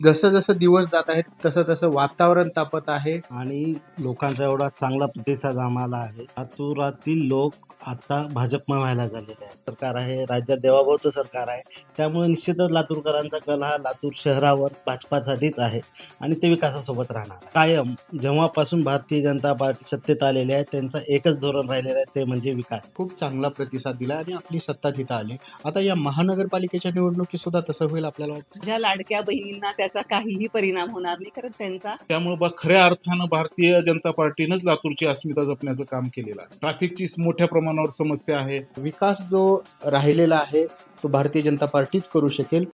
जसं जसं दिवस जात आहेत तसं तसं वातावरण तापत आहे. आणि लोकांचा एवढा चांगला प्रतिसाद आम्हाला आहे. लातूरातील लोक आता भाजपमय व्हायला झालेले आहे सरकार आहे राज्यात देवाभाऊचं सरकार आहे. त्यामुळे निश्चितच लातूरकरांचा कल हा लातूर शहरावर भाजपासाठीच आहे आणि ते विकासासोबत राहणार. कायम जेव्हापासून भारतीय जनता पार्टी सत्तेत आलेली आहे त्यांचं एकच धोरण राहिलेलं आहे ते म्हणजे विकास. खूप चांगला प्रतिसाद दिला आणि आपली सत्ता तिथं आली. आता या महानगरपालिकेच्या निवडणुकीत सुद्धा तसं होईल आपल्याला वाटतं? ज्या लाडक्या बहिणींना त्याचा काहीही परिणाम होणार नाही कारण त्यांचा त्यामुळे बा खऱ्या अर्थानं भारतीय जनता पार्टीनंच लातूरची अस्मिता जपण्याचं काम केलेलं आहे. ट्रॅफिकची मोठ्या प्रमाणावर समस्या आहे. विकास जो राहिलेला आहे तो भारतीय जनता पार्टीच करू शकेल.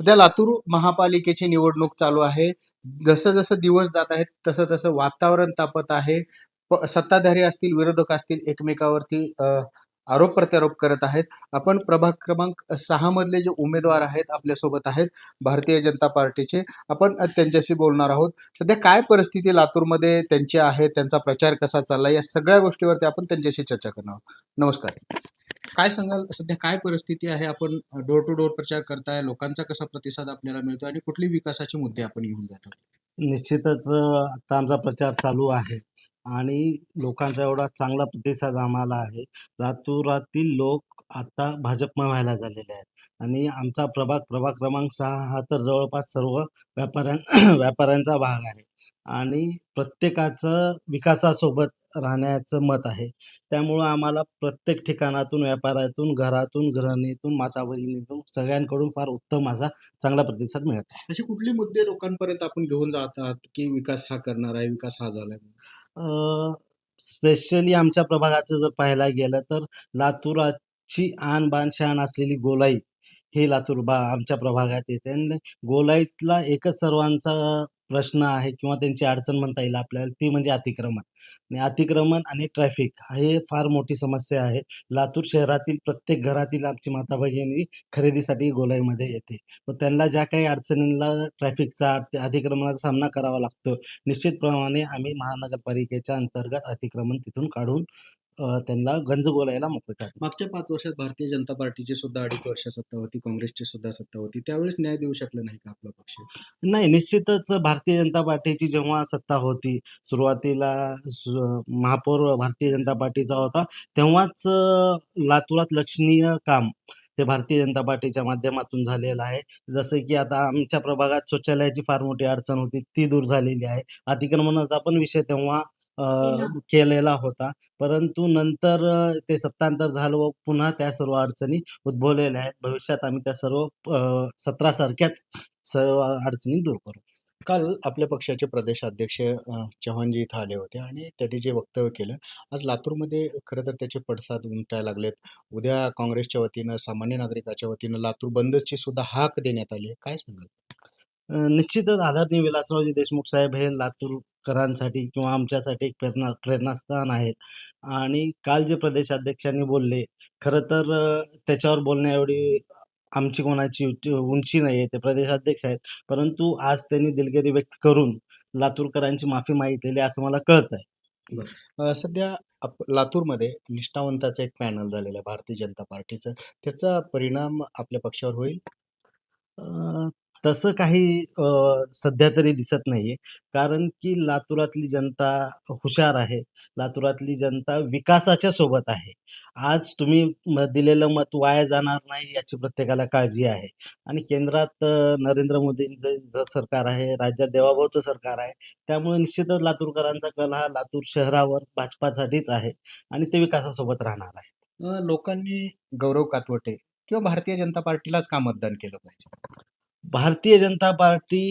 सध्या लातूर महापालिकेची निवडणूक चालू आहे. जसं जसं दिवस जात आहेत तसं तसं वातावरण तापत आहे. सत्ताधारी असतील विरोधक असतील एकमेकावरती अ, आरोप प्रत्यारोप करत आहेत. आपण प्रभाग क्रमांक सहा मधले जे उमेदवार आहेत आपल्यासोबत आहेत भारतीय जनता पार्टीचे. आपण त्यांच्याशी बोलणार आहोत. सध्या काय परिस्थिती लातूरमध्ये त्यांची आहे त्यांचा प्रचार कसा चालला या सगळ्या गोष्टीवरती आपण त्यांच्याशी चर्चा करणार आहोत. नमस्कार. काय सांगाल सध्या काय परिस्थिती आहे? आपण डोर टू डोर प्रचार करताय लोकांचा कसा प्रतिसाद आपल्याला मिळतो आणि कुठली विकासाचे मुद्दे आपण घेऊन जातो? निश्चितच आता आमचा प्रचार चालू आहे. आणि लोकांचा एवढा चांगला प्रतिसाद आम्हाला आहे. लातूरातील लोक आता भाजपमय व्हायला झालेले आहेत. आणि आमचा प्रभाग प्रभाग क्रमांक सहा हा तर जवळपास सर्व व्यापाऱ्यां व्यापाऱ्यांचा भाग आहे. आणि प्रत्येकाचं विकासासोबत राहण्याचं मत आहे. त्यामुळं आम्हाला प्रत्येक ठिकाणातून व्यापारातून घरातून गृहिणीतून माता भगिनीतून सगळ्यांकडून फार उत्तम असा चांगला प्रतिसाद मिळत आहे. असे कुठले मुद्दे लोकांपर्यंत आपण घेऊन जातात की विकास हा करणार आहे विकास हा झाला आहे स्पेशली आमच्या प्रभागाचं जर पाहायला गेलं तर लातूराची आन बान असलेली गोलाई हे लातूर बा आमच्या प्रभागात येते. आणि गोलाईतला एकच सर्वांचा प्रश्न आहे किंवा त्यांची अडचण म्हणता येईल आपल्याला ती म्हणजे अतिक्रमण. आणि अतिक्रमण आणि ट्रॅफिक हे फार मोठी समस्या आहे. लातूर शहरातील प्रत्येक घरातील आमची माता भगिनी खरेदीसाठी गोलाईमध्ये येते. व त्यांना ज्या काही अडचणींना ट्रॅफिकचा अतिक्रमणाचा सामना करावा लागतो निश्चितप्रमाणे आम्ही महानगरपालिकेच्या अंतर्गत अतिक्रमण तिथून काढून अ, त्यांना गंज बोलायला मोकळे करतो मागच्या पाच वर्षात भारतीय जनता पार्टीची सुद्धा अडीच वर्ष सत्ता होती काँग्रेसची सुद्धा सत्ता होती. त्यावेळेस न्याय देऊ शकलं नाही का आपला पक्ष? नाही निश्चितच भारतीय जनता पार्टीची जेव्हा सत्ता होती सुरुवातीला सु- महापौर भारतीय जनता पार्टीचा होता तेव्हाच अ, लातूरात लक्षणीय काम हे भारतीय जनता पार्टीच्या माध्यमातून झालेलं आहे. जसं की आता आमच्या प्रभागात शौचालयाची फार मोठी अडचण होती ती दूर झालेली आहे. अतिक्रमणाचा पण विषय तेव्हा अ, केलेला होता. परंतु नंतर अ, ते सत्तांतर झालं व पुन्हा त्या सर्व अडचणी उद्भवलेल्या आहेत. भविष्यात आम्ही त्या सर्व अ, सत्रासारख्याच सर्व अडचणी दूर करू. काल आपल्या पक्षाचे प्रदेशाध्यक्ष अ, चव्हाणजी इथं आले होते आणि त्यांनी जे वक्तव्य केलं आज लातूरमध्ये खरं तर त्याचे पडसाद उमटायला लागलेत. उद्या काँग्रेसच्या वतीनं सामान्य नागरिकाच्या वतीनं लातूर बंदची सुद्धा हाक देण्यात आली आहे. काय सांगाल? अ, निश्चितच आदरणीय विलासरावजी देशमुख साहेब हे लातूरकरांसाठी किंवा आमच्यासाठी एक प्रेरणा प्रेरणास्थान आहेत. आणि काल जे प्रदेशाध्यक्षांनी बोलले खरं तर त्याच्यावर बोलण्या एवढी आमची कोणाची उंची नाही आहे ते प्रदेशाध्यक्ष आहेत. परंतु आज त्यांनी दिलगिरी व्यक्त करून लातूरकरांची माफी मागितलेली असं मला कळत आहे सध्या आप लातूरमध्ये निष्ठावंताचं एक पॅनल झालेलं आहे भारतीय जनता पार्टीचं. त्याचा परिणाम आपल्या पक्षावर होईल? तसं काही अ, सध्या तरी दिसत नाहीये. कारण की लातूरातली जनता हुशार आहे. लातूरातली जनता विकासाच्या सोबत आहे. आज तुम्ही म- दिलेलं मत वाया जाणार नाही याची प्रत्येकाला काळजी आहे. आणि केंद्रात अ, नरेंद्र मोदींचं सरकार आहे राज्यात देवाभाऊचं सरकार आहे त्यामुळे निश्चितच लातूरकरांचा कल हा लातूर शहरावर भाजपासाठीच आहे आणि ते विकासासोबत राहणार आहे अ, लोकांनी गौरव कातवटे किंवा भारतीय जनता पार्टीलाच का मतदान केलं पाहिजे? भारतीय जनता पार्टी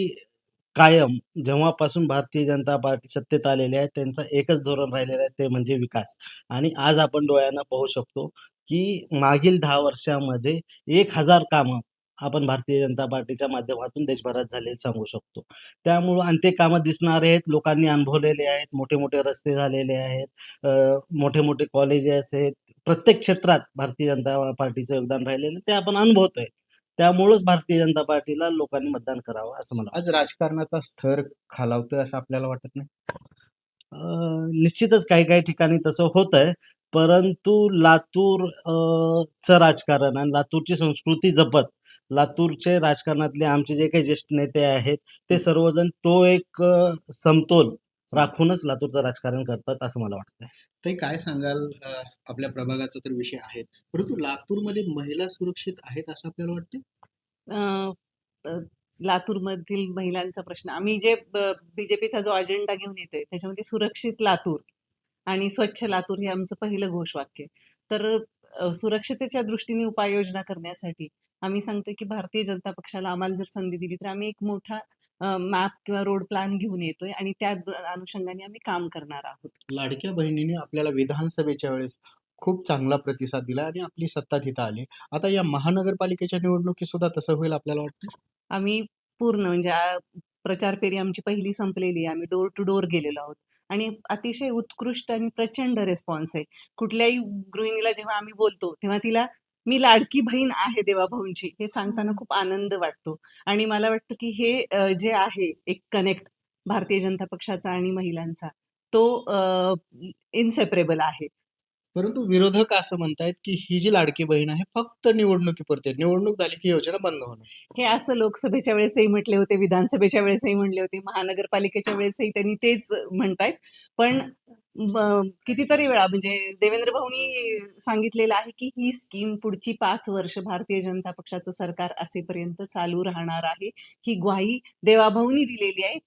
कायम जेव्हापासून भारतीय जनता पार्टी सत्तेत आलेली आहे त्यांचं एकच धोरण राहिलेलं आहे ते म्हणजे विकास. आणि आज आपण डोळ्यांना पाहू शकतो की मागील दहा वर्षामध्ये एक हजार कामं आपण भारतीय जनता पार्टीच्या माध्यमातून देशभरात झाले सांगू शकतो. त्यामुळं आणि ते कामं दिसणारे आहेत लोकांनी अनुभवलेले आहेत मोठे मोठे रस्ते झालेले आहेत मोठे मोठे कॉलेजेस आहेत प्रत्येक क्षेत्रात भारतीय जनता पार्टीचं योगदान राहिलेलं आहे, ते आपण अनुभवतोय. त्यामुळंच भारतीय जनता पार्टीला लोकांनी मतदान करावं असं मला आज राजकारणाचा स्तर खालावतोय असं आपल्याला वाटत नाही? अ, निश्चितच काही काही ठिकाणी तसं होतंय. परंतु लातूर अ, चं राजकारण आणि लातूरची संस्कृती जपत लातूरचे राजकारणातले आमचे जे काही ज्येष्ठ नेते आहेत ते सर्वजण तो एक अ, समतोल राखूनच लातूरचं राजकारण करतात असं मला वाटतंय. ते काय सांगाल आपल्या प्रभागाचा तर विषय आहे परंतु लातूरमध्ये महिला सुरक्षित आहेत असं आपल्याला वाटतं लातूरमधील महिलांचा प्रश्न. आम्ही जे बीजेपीचा जो अजेंडा घेऊन येतोय त्याच्यामध्ये सुरक्षित लातूर आणि स्वच्छ लातूर हे आमचं पहिलं घोषवाक्य. तर सुरक्षतेच्या दृष्टीने उपाययोजना करण्यासाठी आम्ही सांगतोय की भारतीय जनता पक्षाला आम्हाला जर संधी दिली तर आम्ही एक मोठा मॅप किंवा रोड प्लॅन घेऊन येतोय आणि त्या द- अनुषंगाने आम्ही काम करणार आहोत. लाडक्या बहिणीने आपल्याला विधानसभेच्या वेळेस खूप चांगला प्रतिसाद दिला आणि आपली सत्ता तिथं आली. आता या महानगरपालिकेच्या निवडणुकीत सुद्धा तसं होईल आपल्याला वाटतं? आम्ही पूर्ण म्हणजे प्रचार फेरी आमची पहिली संपलेली आहे. आम्ही डोर टू डोर गेलेलो आहोत. आणि अतिशय उत्कृष्ट आणि प्रचंड रिस्पॉन्स आहे. कुठल्याही गृहिणीला जेव्हा आम्ही बोलतो तेव्हा तिला मी लाडकी बहीण आहे देवाभाऊंची हे सांगताना खूप आनंद वाटतो. आणि मला वाटतं की हे जे आहे एक कनेक्ट भारतीय जनता पक्षाचा आणि महिलांचा तो इनसेपरेबल आहे. परंतु विरोधक असं म्हणतायत की ही जी लाडकी बहीण आहे फक्त निवडणुकीपुरते निवडणूक झाली की योजना बंद होणार. हे असं लोकसभेच्या वेळेसही म्हटले होते विधानसभेच्या वेळेसही म्हणले होते महानगरपालिकेच्या वेळेसही त्यांनी तेच म्हणतायत. पण कितीतरी वेळा म्हणजे देवेंद्र भाऊनी सांगितलेलं आहे की ही स्कीम पुढची पाच वर्ष भारतीय जनता पक्षाचं सरकार असेपर्यंत चालू राहणार आहे. ही ग्वाही देवाभाऊनी दिलेली आहे.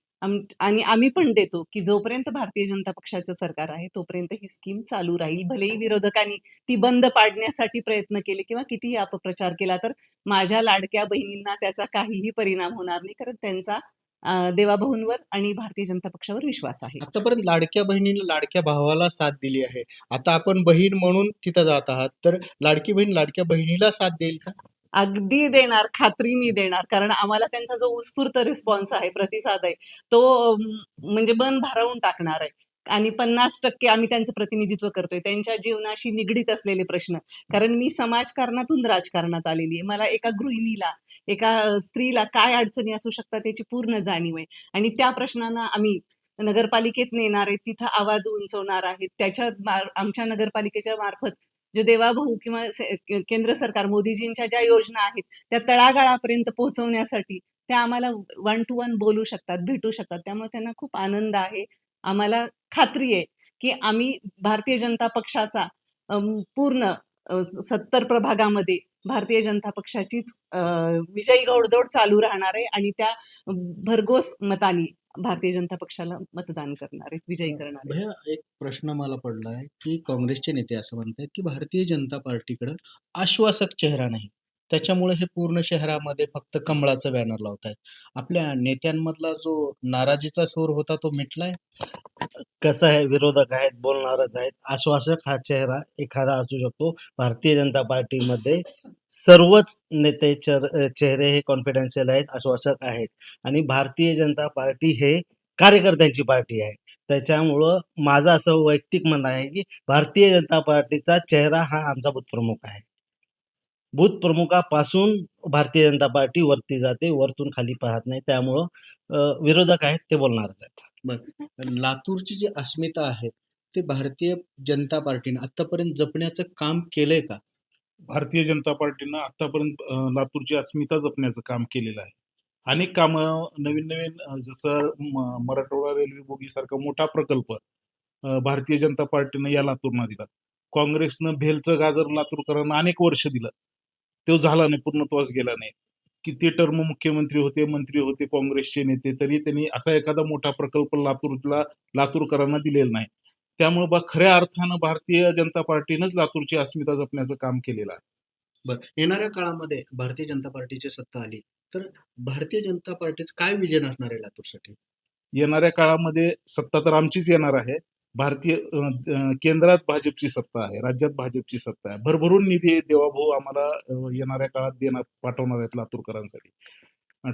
आणि आम्ही पण देतो की जोपर्यंत भारतीय जनता पक्षाचं सरकार आहे तोपर्यंत ही स्कीम चालू राहील. भलेही विरोधकांनी ती बंद पाडण्यासाठी प्रयत्न केले किंवा कितीही अपप्रचार केला तर माझ्या लाडक्या बहिणींना त्याचा काहीही परिणाम होणार नाही. कारण त्यांचा अं, देवाभाऊंवर आणि भारतीय जनता पक्षावर विश्वास आहे. आतापर्यंत लाडक्या बहिणीला लाडक्या भावाला साथ दिली आहे. आता आपण बहीण म्हणून तिथं जात आहात. तर लाडकी बहीण लाडक्या बहिणीला साथ देईल का? अगदी देणार खात्रीने देणार. कारण आम्हाला त्यांचा जो उत्स्फूर्त रिस्पॉन्स आहे प्रतिसाद आहे तो अं, म्हणजे मन भारावून टाकणार आहे. आणि पन्नास टक्के आम्ही त्यांचं प्रतिनिधित्व करतोय. त्यांच्या जीवनाशी निगडीत असलेले प्रश्न. कारण मी समाजकारणातून राजकारणात आलेली आहे. मला एका गृहिणीला एका स्त्रीला काय अडचणी असू शकतात याची पूर्ण जाणीव आहे. आणि त्या प्रश्नांना आम्ही नगरपालिकेत नेणार आहे. तिथं आवाज उंचवणार आहेत. त्याच्या आमच्या नगरपालिकेच्या मार्फत जे देवाभाऊ किंवा केंद्र सरकार मोदीजींच्या ज्या योजना आहेत त्या तळागाळापर्यंत पोहोचवण्यासाठी त्या आम्हाला वन टू वन बोलू शकतात भेटू शकतात. त्यामुळे त्यांना खूप आनंद आहे. आम्हाला खात्री आहे की आम्ही भारतीय जनता पक्षाचा पूर्ण सत्तर प्रभागामध्ये भारतीय जनता पक्षाचीच विजयी घोडदौड चालू राहणार आहे आणि त्या भरघोस मतानी भारतीय जनता पक्षाला मतदान करणार आहेत विजयी करणार भैया एक प्रश्न मला पडला आहे की काँग्रेसचे नेते असं म्हणतात की भारतीय जनता पार्टीकडं आश्वासक चेहरा नाही. त्याच्यामुळे हे पूर्ण शहरामध्ये फक्त कमळाचं बॅनर लावत आहेत आपल्या नेत्यांमधला जो नाराजीचा सूर होता तो मिटलाय? कसं आहे विरोधक आहेत बोलणारच आहेत. आश्वासक हा चेहरा एखादा असू शकतो. भारतीय जनता पार्टीमध्ये सर्वच नेते चेहरे हे कॉन्फिडेन्शियल आहेत आश्वासक आहेत. आणि भारतीय जनता पार्टी हे कार्यकर्त्यांची पार्टी आहे. त्याच्यामुळं माझं असं वैयक्तिक म्हणणं आहे की भारतीय जनता पार्टीचा चेहरा हा आमचा बुथप्रमुख आहे. बूथ प्रमुखापासून भारतीय जनता पार्टी वरती जाते वरतून खाली पाहत नाही. त्यामुळं विरोधक आहेत ते बोलणारच आहेत. लातूरची जी अस्मिता आहे ते भारतीय जनता पार्टीने आतापर्यंत जपण्याचं काम केलंय का? भारतीय जनता पार्टीनं आतापर्यंत लातूरची अस्मिता जपण्याचं काम केलेलं आहे. अनेक कामं नवीन नवीन जसं मराठवाडा रेल्वे बोगीसारखा मोठा प्रकल्प भारतीय जनता पार्टीनं या लातूरना दिला. काँग्रेसनं भेलचं गाजर लातूरकरांना अनेक वर्ष दिलं. तो झाला नाही पूर्णत्वास गेला नाही. किती टर्म मुख्यमंत्री होते मंत्री होते काँग्रेसचे नेते तरी त्यांनी असा एखादा मोठा प्रकल्प लातूरला लातूरकरांना दिलेला नाही. त्यामुळे बा खऱ्या अर्थानं भारतीय जनता पार्टीनंच लातूरची अस्मिता जपण्याचं काम केलेलं आहे. बरं येणाऱ्या काळामध्ये भारतीय जनता पार्टीची सत्ता आली तर भारतीय जनता पार्टीचं काय विजन असणार आहे लातूरसाठी? येणाऱ्या काळामध्ये सत्ता तर आमचीच येणार आहे. भारतीय केंद्रात भाजपची सत्ता आहे राज्यात भाजपची सत्ता आहे. भरभरून निधी देवाभाऊ आम्हाला येणाऱ्या काळात देणार पाठवणार आहेत लातूरकरांसाठी.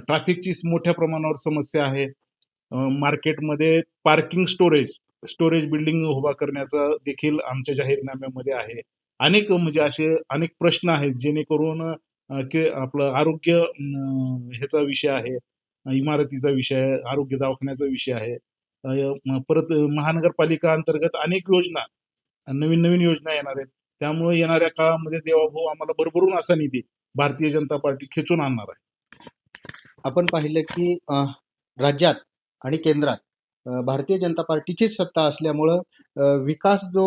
ट्रॅफिकची मोठ्या प्रमाणावर समस्या आहे. मार्केटमध्ये पार्किंग स्टोरेज स्टोरेज बिल्डिंग उभा करण्याचा देखील आमच्या जाहीरनाम्यामध्ये आहे. अनेक म्हणजे असे अनेक प्रश्न आहेत जेणेकरून आपलं आरोग्य ह्याचा विषय आहे इमारतीचा विषय आहे आरोग्य दवाखान्याचा विषय आहे. परत महानगरपालिका अंतर्गत अनेक योजना नवीन नवीन योजना येणार आहेत. त्यामुळे येणाऱ्या काळामध्ये देवाभाऊ आम्हाला भरभरून असा निधी भारतीय जनता पार्टी खेचून आणणार आहे. आपण पाहिलं की राज्यात आणि केंद्रात भारतीय जनता पार्टीचीच सत्ता असल्यामुळं विकास जो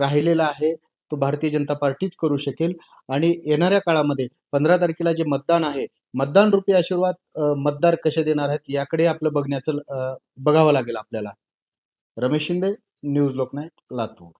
राहिलेला आहे तो भारतीय जनता पार्टीच करू शकेल. आणि येणाऱ्या काळामध्ये पंधरा तारखेला जे मतदान आहे मतदान रूपी आशीर्वाद मतदार कसे देणार आहेत याकडे आपलं बघण्याचं बघावं लागेल आपल्याला. रमेश शिंदे न्यूज लोकनायक लातूर.